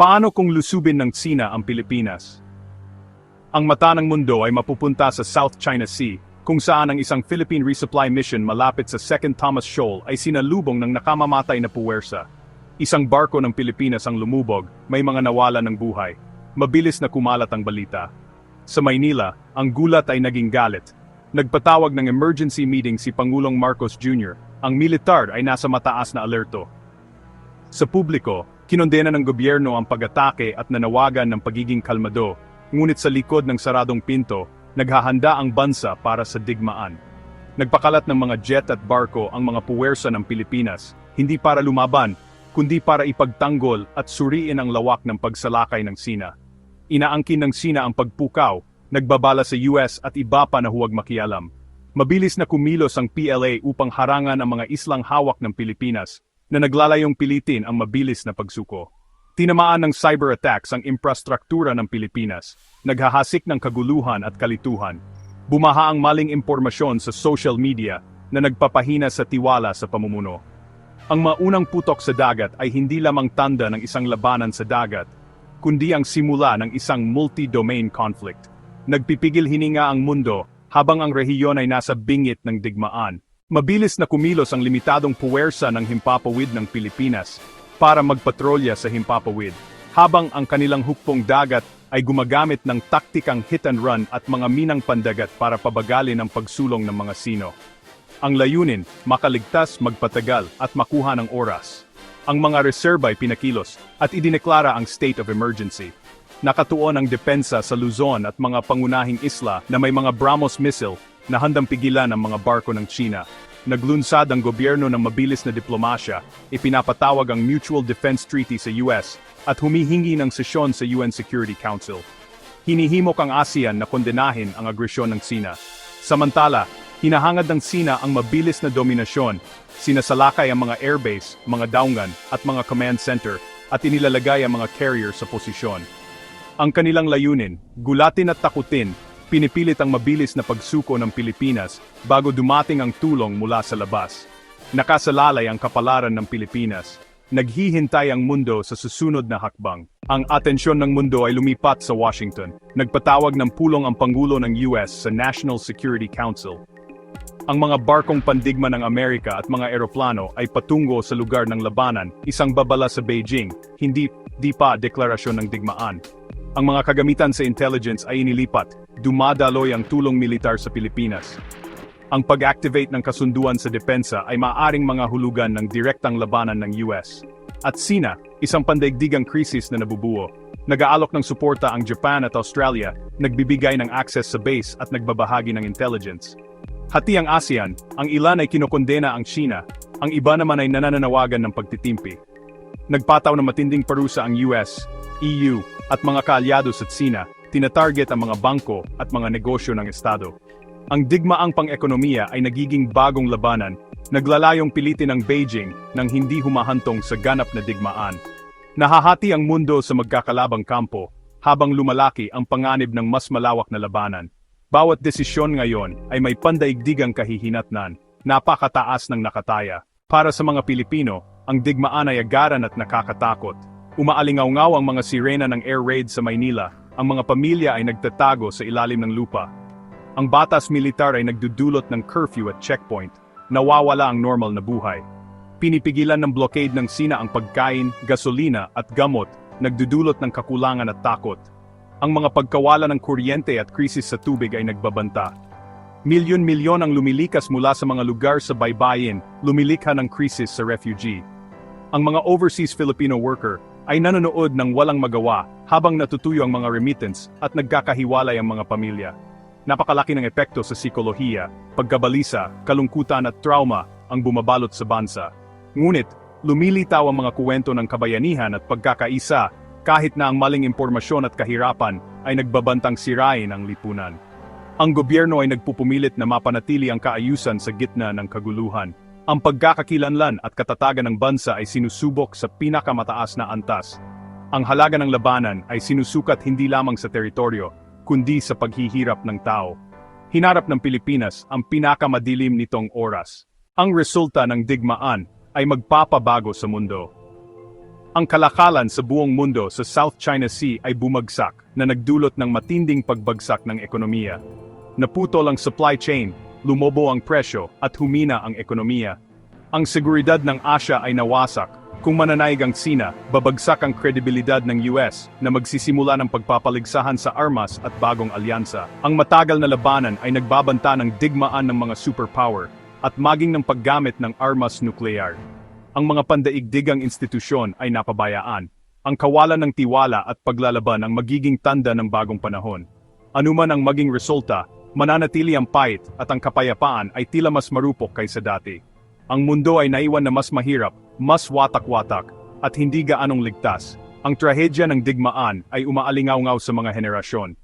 Paano kung lusubin ng Sina ang Pilipinas? Ang mata ng mundo ay mapupunta sa South China Sea, kung saan ang isang Philippine Resupply Mission malapit sa Second Thomas Shoal ay sinalubong ng nakamamatay na puwersa. Isang barko ng Pilipinas ang lumubog, may mga nawala ng buhay. Mabilis na kumalat ang balita. Sa Maynila, ang gulat ay naging galit. Nagpatawag ng emergency meeting si Pangulong Marcos Jr. Ang militar ay nasa mataas na alerto. Sa publiko, kinondena ng gobyerno ang pag-atake at nanawagan ng pagiging kalmado, ngunit sa likod ng saradong pinto, naghahanda ang bansa para sa digmaan. Nagpakalat ng mga jet at barko ang mga puwersa ng Pilipinas, hindi para lumaban, kundi para ipagtanggol at suriin ang lawak ng pagsalakay ng Sina. Inaangkin ng Sina ang pagpukaw, nagbabala sa US at iba pa na huwag makialam. Mabilis na kumilos ang PLA upang harangan ang mga islang hawak ng Pilipinas, na naglalayong pilitin ang mabilis na pagsuko. Tinamaan ng cyber attacks ang infrastruktura ng Pilipinas, naghahasik ng kaguluhan at kalituhan. Bumaha ang maling impormasyon sa social media na nagpapahina sa tiwala sa pamumuno. Ang maunang putok sa dagat ay hindi lamang tanda ng isang labanan sa dagat, kundi ang simula ng isang multi-domain conflict. Nagpipigil hininga ang mundo habang ang rehiyon ay nasa bingit ng digmaan. Mabilis na kumilos ang limitadong puwersa ng himpapawid ng Pilipinas para magpatrolya sa himpapawid, habang ang kanilang hukpong dagat ay gumagamit ng taktikang hit and run at mga minang pandagat para pabagalin ang pagsulong ng mga sino. Ang layunin, makaligtas, magpatagal at makuha ng oras. Ang mga reserba ay pinakilos at idineklara ang state of emergency. Nakatuon ang depensa sa Luzon at mga pangunahing isla na may mga BrahMos missile na handang pigilan ang mga barko ng China. Naglunsad ang gobyerno ng mabilis na diplomasya, ipinapatawag ang Mutual Defense Treaty sa US at humihingi ng sesyon sa UN Security Council. Hinihimok ang ASEAN na kondenahin ang agresyon ng Sina. Samantala, hinahangad ng Sina ang mabilis na dominasyon, sinasalakay ang mga airbase, mga daungan at mga command center at inilalagay ang mga carrier sa posisyon. Ang kanilang layunin, gulatin at takutin, pinipilit ang mabilis na pagsuko ng Pilipinas bago dumating ang tulong mula sa labas. Nakasalalay ang kapalaran ng Pilipinas. Naghihintay ang mundo sa susunod na hakbang. Ang atensyon ng mundo ay lumipat sa Washington. Nagpatawag ng pulong ang Pangulo ng US sa National Security Council. Ang mga barkong pandigma ng Amerika at mga eroplano ay patungo sa lugar ng labanan, isang babala sa Beijing, hindi di pa deklarasyon ng digmaan. Ang mga kagamitan sa intelligence ay inilipat, dumadaloy ang tulong militar sa Pilipinas. Ang pag-activate ng kasunduan sa depensa ay maaring mga hulugan ng direktang labanan ng US. At Sina, isang pandaigdigang krisis na nabubuo. Nag-aalok ng suporta ang Japan at Australia, nagbibigay ng access sa base at nagbabahagi ng intelligence. Hati ang ASEAN, ang ilan ay kinokondena ang China, ang iba naman ay nanananawagan ng pagtitimpi. Nagpataw ng matinding parusa ang US, EU, at mga kaalyados at Sina, tinatarget ang mga bangko at mga negosyo ng Estado. Ang digmaang pang-ekonomiya ay nagiging bagong labanan, naglalayong pilitin ng Beijing nang hindi humahantong sa ganap na digmaan. Nahahati ang mundo sa magkakalabang kampo, habang lumalaki ang panganib ng mas malawak na labanan. Bawat desisyon ngayon ay may pandaigdigang kahihinatnan, napakataas ng nakataya. Para sa mga Pilipino, ang digmaan ay agaran at nakakatakot. Umaalingaw-ngaw ang mga sirena ng air raid sa Maynila, ang mga pamilya ay nagtatago sa ilalim ng lupa. Ang batas militar ay nagdudulot ng curfew at checkpoint, nawawala ang normal na buhay. Pinipigilan ng blockade ng Sina ang pagkain, gasolina at gamot, nagdudulot ng kakulangan at takot. Ang mga pagkawala ng kuryente at krisis sa tubig ay nagbabanta. Milyon-milyon ang lumilikas mula sa mga lugar sa baybayin, lumilikha ng krisis sa refugee. Ang mga overseas Filipino worker ay nanonood ng walang magawa habang natutuyo ang mga remittance at nagkakahiwalay ang mga pamilya. Napakalaki ng epekto sa psikolohiya, pagkabalisa, kalungkutan at trauma ang bumabalot sa bansa. Ngunit, lumilitaw ang mga kuwento ng kabayanihan at pagkakaisa kahit na ang maling impormasyon at kahirapan ay nagbabantang sirain ang lipunan. Ang gobyerno ay nagpupumilit na mapanatili ang kaayusan sa gitna ng kaguluhan. Ang pagkakakilanlan at katatagan ng bansa ay sinusubok sa pinakamataas na antas. Ang halaga ng labanan ay sinusukat hindi lamang sa teritoryo, kundi sa paghihirap ng tao. Hinarap ng Pilipinas ang pinakamadilim nitong oras. Ang resulta ng digmaan ay magpapabago sa mundo. Ang kalakalan sa buong mundo sa South China Sea ay bumagsak na nagdulot ng matinding pagbagsak ng ekonomiya. Naputol ang supply chain, lumobo ang presyo at humina ang ekonomiya. Ang seguridad ng Asya ay nawasak. Kung mananaig ang Sina, babagsak ang kredibilidad ng US na magsisimula ng pagpapaligsahan sa armas at bagong alyansa. Ang matagal na labanan ay nagbabanta ng digmaan ng mga superpower at maging ng paggamit ng armas nuklear. Ang mga pandaigdigang institusyon ay napabayaan. Ang kawalan ng tiwala at paglalaban ang magiging tanda ng bagong panahon. Anuman ang maging resulta, mananatili ang pait at ang kapayapaan ay tila mas marupok kaysa dati. Ang mundo ay naiwan na mas mahirap, mas watak-watak, at hindi gaanong ligtas. Ang trahedya ng digmaan ay umaalingaw-ngaw sa mga henerasyon.